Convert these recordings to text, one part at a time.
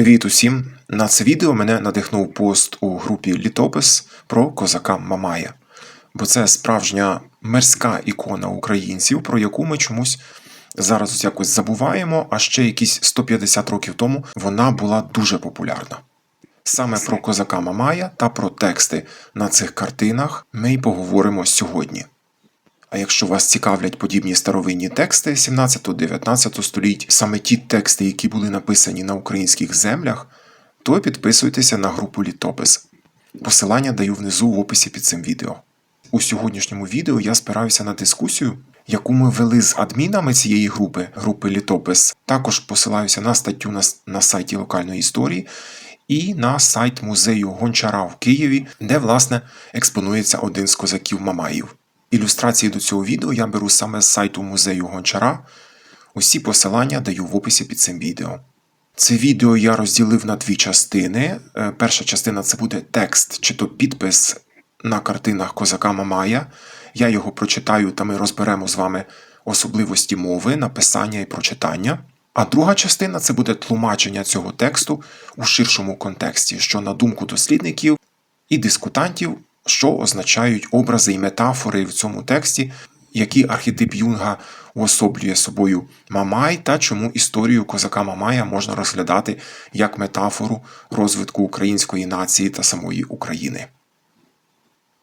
Привіт усім! На це відео мене надихнув пост у групі Літопис про козака Мамая. Бо це справжня мирська ікона українців, про яку ми чомусь зараз ось якось забуваємо, а ще якісь 150 років тому вона була дуже популярна. Саме про козака Мамая та про тексти на цих картинах ми й поговоримо сьогодні. А якщо вас цікавлять подібні старовинні тексти 17-19 століть, саме ті тексти, які були написані на українських землях, то підписуйтеся на групу Літопис. Посилання даю внизу в описі під цим відео. У сьогоднішньому відео я спираюся на дискусію, яку ми вели з адмінами цієї групи, групи Літопис. Також посилаюся на статтю на, на сайті локальної історії і на сайт музею Гончара в Києві, де, власне, експонується один з козаків Мамаїв. Ілюстрації до цього відео я беру саме з сайту музею Гончара. Усі посилання даю в описі під цим відео. Це відео я розділив на дві частини. Е, Перша частина це буде текст чи то підпис на картинах козака Мамая. Я його прочитаю та ми розберемо з вами особливості мови, написання і прочитання. А друга частина це буде тлумачення цього тексту у ширшому контексті, що, на думку дослідників і дискутантів, що означають образи і метафори в цьому тексті, які архетип Юнга уособлює собою Мамай, та чому історію козака Мамая можна розглядати як метафору розвитку української нації та самої України.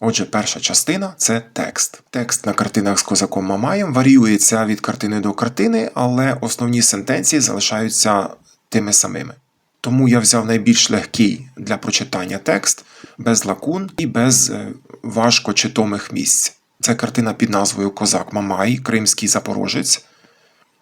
Отже, перша частина це текст. Текст на картинах з козаком Мамаєм варіюється від картини до картини, але основні сентенції залишаються тими самими. Тому я взяв найбільш легкий для прочитання текст, без лакун і без е, важко читомих місць. Це картина під назвою Козак Мамай, Кримський Запорожець.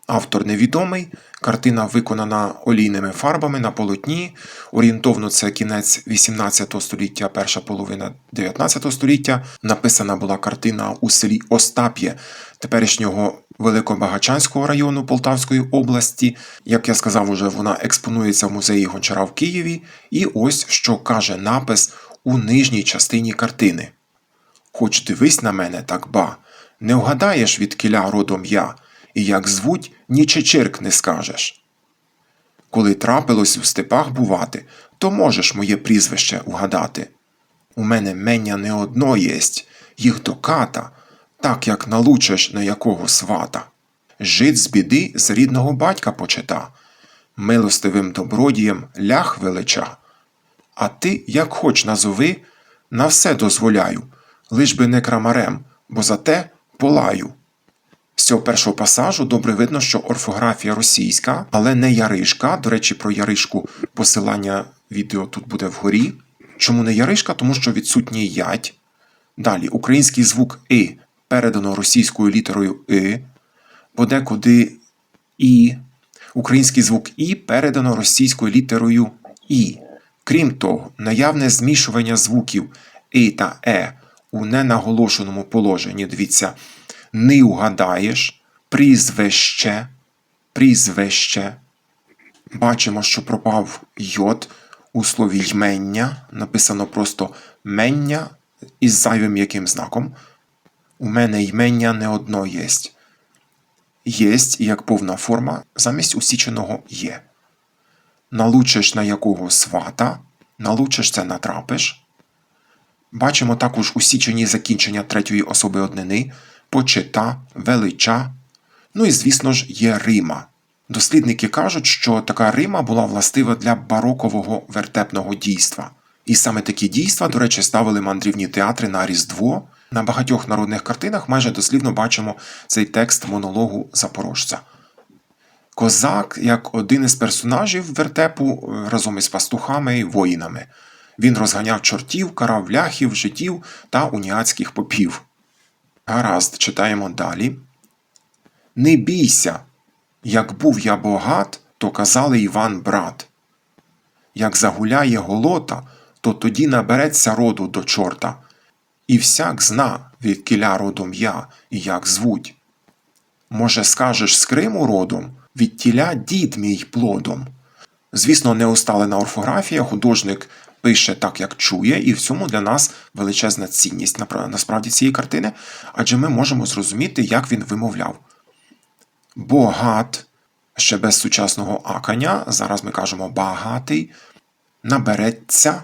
Автор невідомий. Картина виконана олійними фарбами на полотні. Орієнтовно це кінець 18 століття, перша половина 19 століття. Написана була картина у селі Остап'є теперішнього Великобагачанського району Полтавської області. Як я сказав, уже вона експонується в музеї Гончара в Києві. І ось що каже напис у нижній частині картини. Хоч дивись на мене, так ба, не вгадаєш, від кіля родом я, і як звуть, ні чечирк не скажеш. Коли трапилось в степах бувати, то можеш моє прізвище вгадати. У мене мення не одно єсть, їх до ката, так як налучиш на якого свата. Жит з біди з рідного батька почита, милостивим добродієм лях велича. А ти, як хоч назови, на все дозволяю, лиш би не крамарем, бо за те полаю. З цього першого пасажу добре видно, що орфографія російська, але не яришка. До речі, про яришку посилання відео тут буде вгорі. Чому не яришка? Тому що відсутній ять. Далі український звук И передано російською літерою И, подекуди І. Український звук І передано російською літерою І. Крім того, наявне змішування звуків І та Е у ненаголошеному положенні. Дивіться, не угадаєш, прізвище, прізвище. Бачимо, що пропав йод у слові ймення. Написано просто мення із зайвим яким знаком. У мене ймення не одно єсть. Єсть як повна форма замість усіченого є. Налучиш на якого свата, налучиш це натрапиш. Бачимо також усічені закінчення третьої особи однини, почита, велича. Ну і, звісно ж, є Рима. Дослідники кажуть, що така Рима була властива для барокового вертепного дійства. І саме такі дійства, до речі, ставили мандрівні театри на Різдво. На багатьох народних картинах майже дослівно бачимо цей текст монологу запорожця. Козак як один із персонажів вертепу разом із пастухами і воїнами. Він розганяв чортів, карав ляхів, жидів та уніатських попів. Гаразд, читаємо далі. Не бійся, як був я богат, то казали Іван брат. Як загуляє голота, то тоді набереться роду до чорта, і всяк зна, від кіля родом я і як звуть. Може, скажеш з Криму родом, від тіля дід мій плодом. Звісно, неусталена орфографія, художник пише так, як чує, і в цьому для нас величезна цінність насправді цієї картини, адже ми можемо зрозуміти, як він вимовляв. Богат, Ще без сучасного акання. Зараз ми кажемо багатий. Набереться.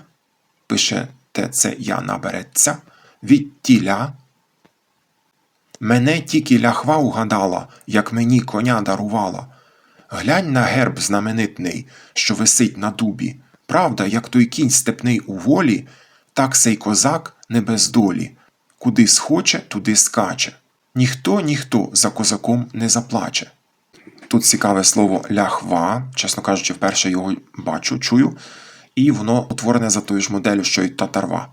Пише те це я набереться. Від тіля. Мене тільки ляхва угадала, як мені коня дарувала. Глянь на герб знаменитний, що висить на дубі. Правда, як той кінь степний у волі, так сей козак не без долі. Куди схоче, туди скаче. Ніхто, ніхто за козаком не заплаче. Тут цікаве слово ляхва, чесно кажучи, вперше його бачу, чую, і воно утворене за тою ж моделлю, що й татарва.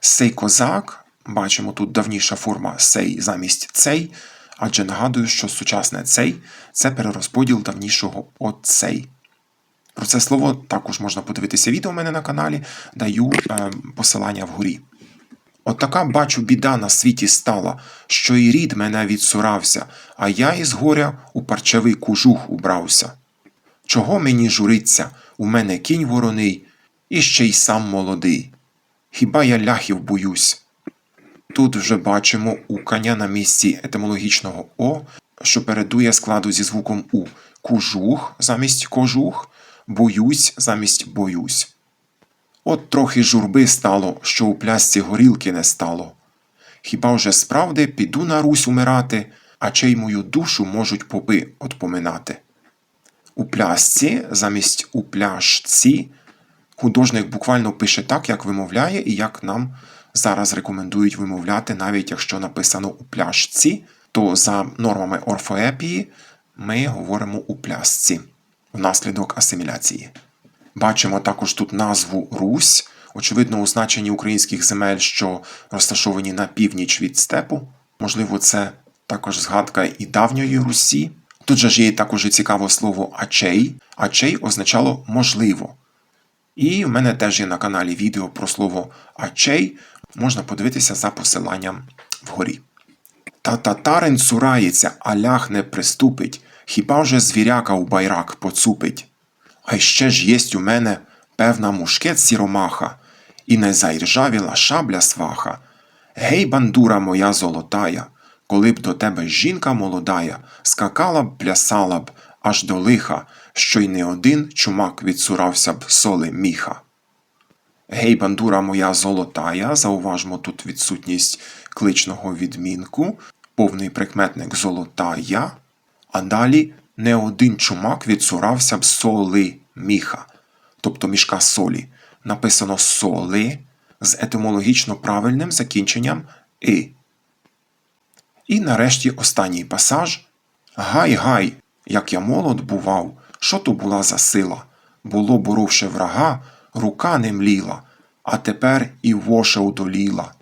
Сей козак, бачимо тут давніша форма сей замість цей, адже нагадую, що сучасне цей це перерозподіл давнішого оцей. Про це слово також можна подивитися відео у мене на каналі, даю е, посилання вгорі. От така, бачу, біда на світі стала, що і рід мене відсурався, а я із горя у парчевий кужух убрався. Чого мені журиться, у мене кінь вороний, і ще й сам молодий. Хіба я ляхів боюсь? Тут вже бачимо укання на місці етимологічного О, що передує складу зі звуком У. Кужух замість кожух, боюсь замість боюсь. От трохи журби стало, що у плясці горілки не стало. Хіба вже справди піду на Русь умирати, а чей мою душу можуть попи отпоминати. У плясці замість у пляшці художник буквально пише так, як вимовляє, і як нам зараз рекомендують вимовляти, навіть якщо написано у пляшці, то за нормами орфоепії ми говоримо у плясці внаслідок асиміляції. Бачимо також тут назву Русь, очевидно, у значенні українських земель, що розташовані на північ від степу. Можливо, це також згадка і давньої Русі. Тут же ж є також цікаве слово ачей. Ачей означало можливо. І в мене теж є на каналі відео про слово ачей. Можна подивитися за посиланням вгорі. Та татарин цурається, а лях не приступить, хіба вже звіряка у байрак поцупить. А ще ж єсть у мене певна мушкет сіромаха, і не заіржавіла шабля сваха. Гей, бандура моя золотая, коли б до тебе жінка молодая, скакала б, плясала б, аж до лиха, що й не один чумак відсурався б соли міха. Гей, бандура моя золотая, зауважмо тут відсутність кличного відмінку, повний прикметник золотая, а далі не один чумак відсурався б соли міха, тобто мішка солі. Написано соли з етимологічно правильним закінченням и. І нарешті останній пасаж. Гай, гай, як я молод бував, що то була за сила? Було боровши врага, рука не мліла, а тепер і воша удоліла.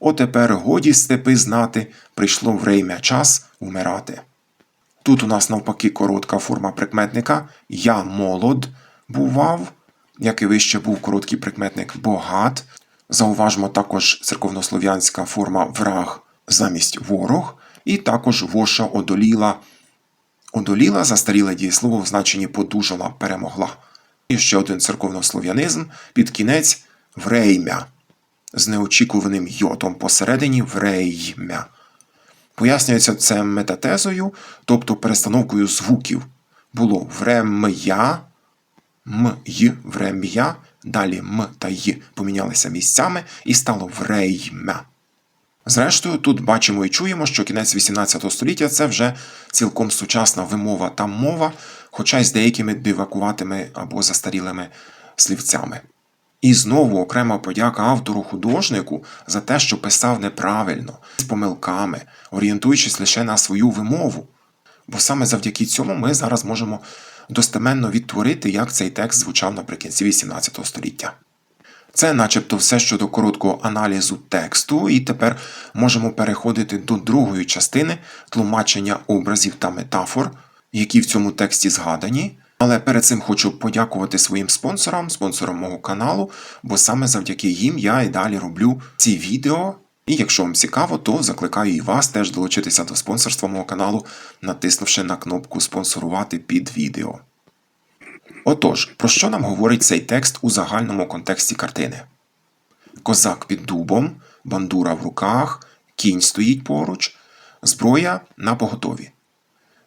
О тепер годі степи знати, прийшло время час умирати. Тут у нас навпаки коротка форма прикметника Я молод бував, як і вище був короткий прикметник богат. Зауважмо також церковнослов'янська форма враг замість ворог, і також воша одоліла. Одоліла застаріле дієслово в значенні подужала, перемогла. І ще один церковнослов'янизм під кінець вреймя з неочікуваним йотом посередині вреймя. Пояснюється це метатезою, тобто перестановкою звуків. Було врем'я, м врем'я, далі м та й помінялися місцями і стало вреймя. Зрештою, тут бачимо і чуємо, що кінець 18 століття це вже цілком сучасна вимова та мова, хоча й з деякими дивакуватими або застарілими слівцями. І знову окрема подяка автору художнику за те, що писав неправильно, з помилками, орієнтуючись лише на свою вимову. Бо саме завдяки цьому ми зараз можемо достеменно відтворити, як цей текст звучав наприкінці 18 століття. Це начебто все щодо короткого аналізу тексту, і тепер можемо переходити до другої частини тлумачення образів та метафор, які в цьому тексті згадані. Але перед цим хочу подякувати своїм спонсорам, спонсорам мого каналу, бо саме завдяки їм я і далі роблю ці відео. І якщо вам цікаво, то закликаю і вас теж долучитися до спонсорства мого каналу, натиснувши на кнопку спонсорувати під відео. Отож, про що нам говорить цей текст у загальному контексті картини? Козак під дубом, бандура в руках, кінь стоїть поруч, зброя на поготові.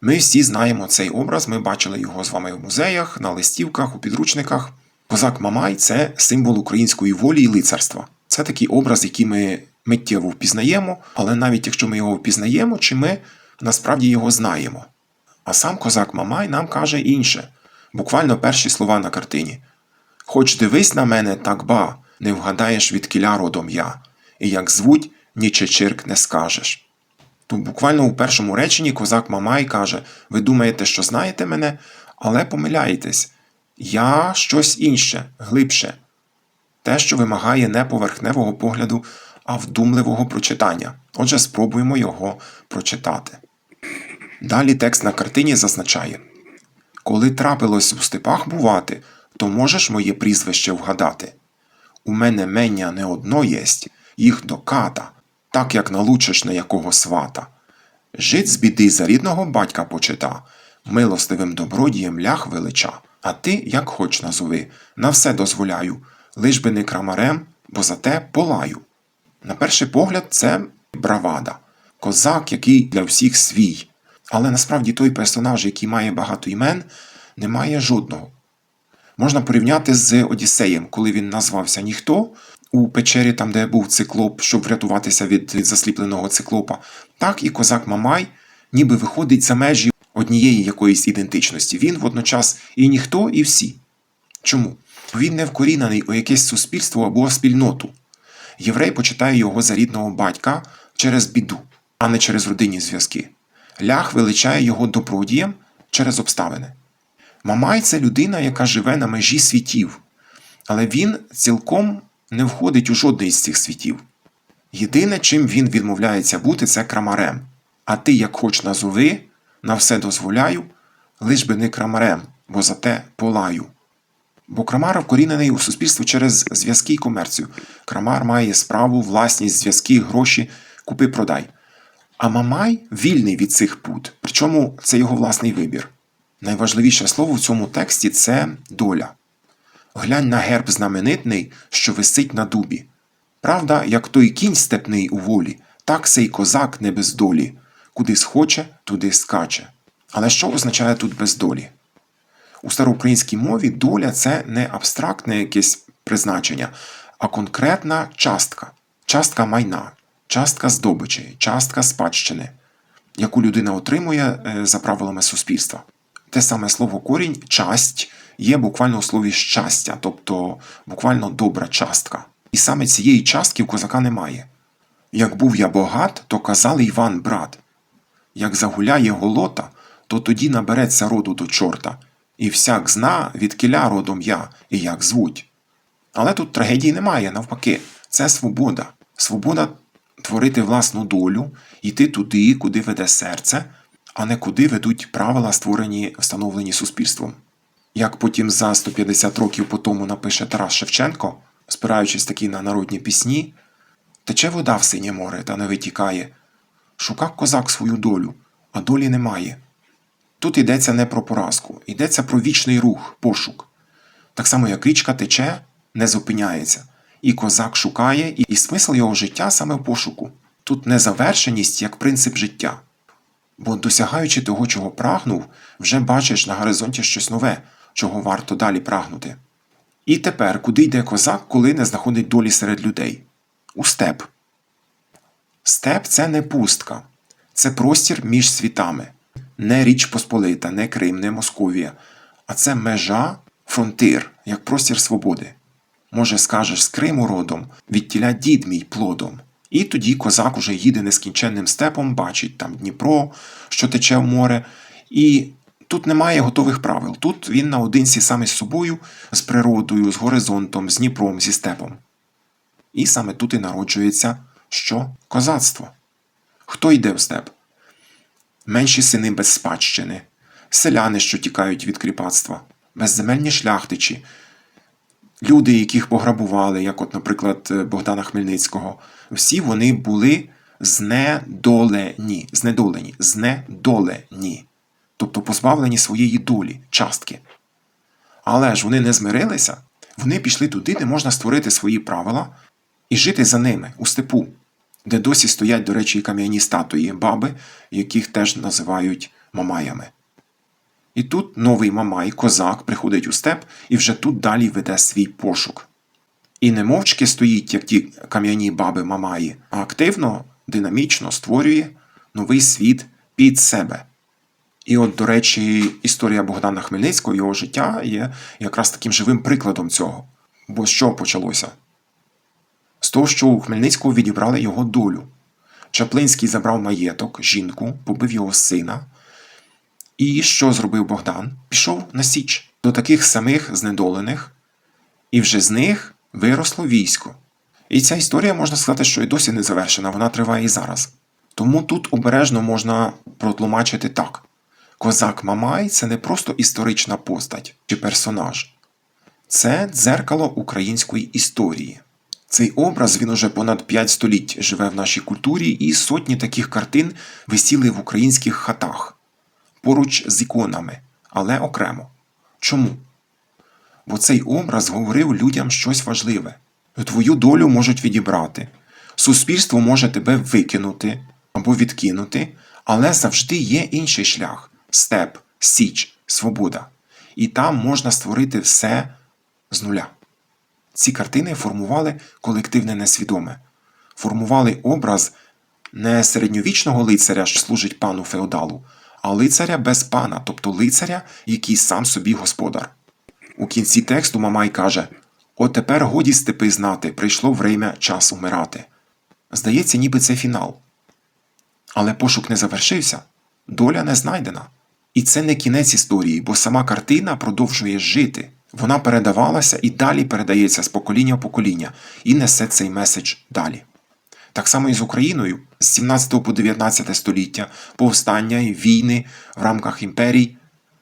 Ми всі знаємо цей образ, ми бачили його з вами в музеях, на листівках, у підручниках. Козак Мамай це символ української волі і лицарства. Це такий образ, який ми миттєво впізнаємо, але навіть якщо ми його впізнаємо, чи ми насправді його знаємо. А сам козак Мамай нам каже інше, буквально перші слова на картині. Хоч дивись на мене так ба, не вгадаєш від кіля родом я, і як звуть, ні чечирк не скажеш. Тут буквально у першому реченні козак Мамай каже: Ви думаєте, що знаєте мене, але помиляєтесь. Я щось інше, глибше, те, що вимагає не поверхневого погляду, а вдумливого прочитання. Отже, спробуємо його прочитати. Далі текст на картині зазначає: Коли трапилось у степах бувати, то можеш моє прізвище вгадати. У мене мення не одно єсть, їх до ката, так як налучиш на якого свата. Жить з біди за рідного батька почита, милостивим добродієм лях велича, а ти, як хоч назови, на все дозволяю, лиш би не крамарем, бо за те полаю. На перший погляд, це бравада, козак, який для всіх свій. Але насправді той персонаж, який має багато імен, не має жодного. Можна порівняти з Одіссеєм, коли він назвався ніхто у печері, там, де був циклоп, щоб врятуватися від, засліпленого циклопа, так і козак Мамай ніби виходить за межі однієї якоїсь ідентичності. Він водночас і ніхто, і всі. Чому? Він не вкорінений у якесь суспільство або спільноту. Єврей почитає його за рідного батька через біду, а не через родинні зв'язки. Лях величає його добродієм через обставини. Мамай це людина, яка живе на межі світів, але він цілком не входить у жодний з цих світів. Єдине, чим він відмовляється бути, це крамарем. А ти, як хоч назови, на все дозволяю, лиш би не крамарем, бо за те полаю. Бо крамар вкорінений у суспільство через зв'язки і комерцію. Крамар має справу, власність, зв'язки, гроші, купи-продай. А Мамай вільний від цих пут, причому це його власний вибір. Найважливіше слово в цьому тексті це доля. Глянь на герб знаменитний, що висить на дубі. Правда, як той кінь степний у волі, так сей козак не без долі. Куди схоче, туди скаче. Але що означає тут бездолі? У староукраїнській мові доля це не абстрактне якесь призначення, а конкретна частка, частка майна, частка здобичі, частка спадщини, яку людина отримує е, за правилами суспільства. Те саме слово корінь часть є буквально у слові щастя, тобто буквально добра частка. І саме цієї частки у козака немає. Як був я богат, то казали Іван брат. Як загуляє голота, то тоді набереться роду до чорта, і всяк зна, від кіля родом я, і як звуть. Але тут трагедії немає, навпаки, це свобода. Свобода творити власну долю, йти туди, куди веде серце, а не куди ведуть правила, створені, встановлені суспільством. Як потім за 150 років по тому напише Тарас Шевченко, спираючись таки на народні пісні, тече вода в синє море та не витікає. Шукав козак свою долю, а долі немає. Тут йдеться не про поразку, йдеться про вічний рух, пошук. Так само, як річка тече, не зупиняється, і козак шукає, і, смисл його життя саме в пошуку. Тут незавершеність як принцип життя. Бо досягаючи того, чого прагнув, вже бачиш на горизонті щось нове, чого варто далі прагнути. І тепер, куди йде козак, коли не знаходить долі серед людей? У степ. Степ це не пустка, це простір між світами, не Річ Посполита, не Крим, не Московія, а це межа, фронтир, як простір свободи. Може, скажеш з Криму родом, відтіля дід мій плодом. І тоді козак уже їде нескінченним степом, бачить там Дніпро, що тече в море, і тут немає готових правил. Тут він наодинці саме з собою, з природою, з горизонтом, з Дніпром, зі степом. І саме тут і народжується що? Козацтво. Хто йде в степ? Менші сини без спадщини, селяни, що тікають від кріпацтва, безземельні шляхтичі, люди, яких пограбували, як, от, наприклад, Богдана Хмельницького, всі вони були знедолені, знедолені, знедолені, тобто позбавлені своєї долі, частки. Але ж вони не змирилися, вони пішли туди, де можна створити свої правила і жити за ними у степу, де досі стоять, до речі, і кам'яні статуї баби, яких теж називають мамаями. І тут новий мамай, козак, приходить у степ і вже тут далі веде свій пошук. І не мовчки стоїть, як ті кам'яні баби мамаї, а активно, динамічно створює новий світ під себе. І от, до речі, історія Богдана Хмельницького, його життя є якраз таким живим прикладом цього. Бо з чого почалося? З того, що у Хмельницького відібрали його долю. Чаплинський забрав маєток, жінку, побив його сина. І що зробив Богдан? Пішов на Січ до таких самих знедолених, і вже з них виросло військо. І ця історія можна сказати, що і досі не завершена, вона триває і зараз. Тому тут обережно можна протлумачити так: Козак Мамай це не просто історична постать чи персонаж, це дзеркало української історії. Цей образ він уже понад 5 століть живе в нашій культурі, і сотні таких картин висіли в українських хатах поруч з іконами, але окремо. Чому? Бо цей образ говорив людям щось важливе. Твою долю можуть відібрати. Суспільство може тебе викинути або відкинути, але завжди є інший шлях степ, січ, свобода. І там можна створити все з нуля. Ці картини формували колективне несвідоме, формували образ не середньовічного лицаря, що служить пану феодалу, а лицаря без пана, тобто лицаря, який сам собі господар. У кінці тексту Мамай каже: От тепер годі степи знати, прийшло время час умирати. Здається, ніби це фінал. Але пошук не завершився, доля не знайдена. І це не кінець історії, бо сама картина продовжує жити. Вона передавалася і далі передається з покоління в покоління і несе цей меседж далі. Так само і з Україною. З 17 по 19 століття, повстання і війни в рамках імперій,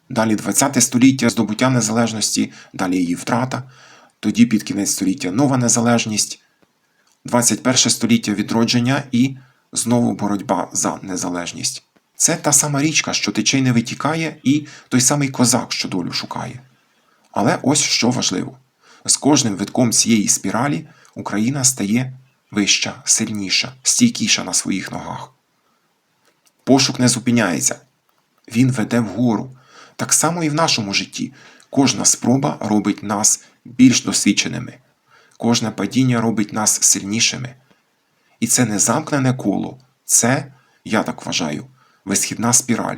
далі 20 століття здобуття незалежності, далі її втрата, тоді під кінець століття нова незалежність, 21 століття відродження і знову боротьба за незалежність. Це та сама річка, що тече не витікає, і той самий козак, що долю шукає. Але ось що важливо: з кожним витком цієї спіралі Україна стає вища, сильніша, стійкіша на своїх ногах. Пошук не зупиняється, він веде вгору. Так само і в нашому житті. Кожна спроба робить нас більш досвідченими, кожне падіння робить нас сильнішими. І це не замкнене коло, це, я так вважаю, висхідна спіраль.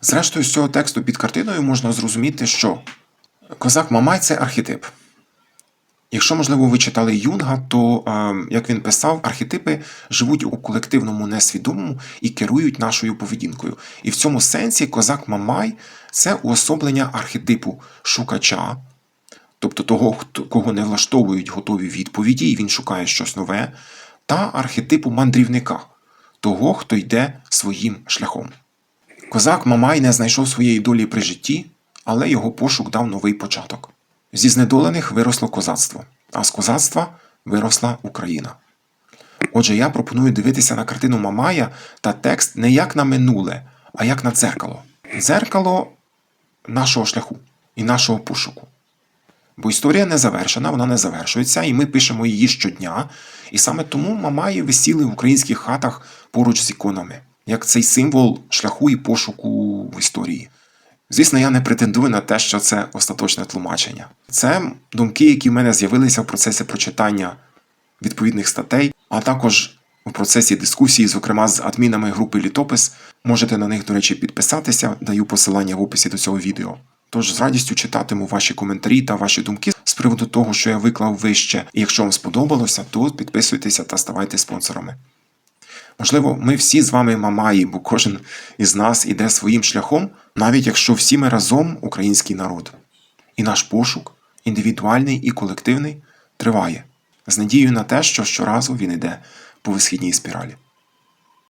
Зрештою, з цього тексту під картиною можна зрозуміти, що козак Мамай це архетип. Якщо, можливо, ви читали Юнга, то, як він писав, архетипи живуть у колективному несвідомому і керують нашою поведінкою. І в цьому сенсі козак Мамай це уособлення архетипу шукача, тобто того, кого не влаштовують готові відповіді, і він шукає щось нове, та архетипу мандрівника, того, хто йде своїм шляхом. Козак Мамай не знайшов своєї долі при житті, але його пошук дав новий початок. Зі знедолених виросло козацтво, а з козацтва виросла Україна. Отже, я пропоную дивитися на картину Мамая та текст не як на минуле, а як на дзеркало. Дзеркало нашого шляху і нашого пошуку. Бо історія не завершена, вона не завершується, і ми пишемо її щодня. І саме тому Мамаї висіли в українських хатах поруч з іконами, як цей символ шляху і пошуку в історії. Звісно, я не претендую на те, що це остаточне тлумачення. Це думки, які в мене з'явилися в процесі прочитання відповідних статей, а також в процесі дискусії, зокрема з адмінами групи Літопис. Можете на них, до речі, підписатися, даю посилання в описі до цього відео. Тож з радістю читатиму ваші коментарі та ваші думки з приводу того, що я виклав вище. І якщо вам сподобалося, то підписуйтеся та ставайте спонсорами. Можливо, ми всі з вами мамаї, бо кожен із нас іде своїм шляхом, навіть якщо всі ми разом український народ. І наш пошук, індивідуальний і колективний, триває з надією на те, що щоразу він іде по висхідній спіралі.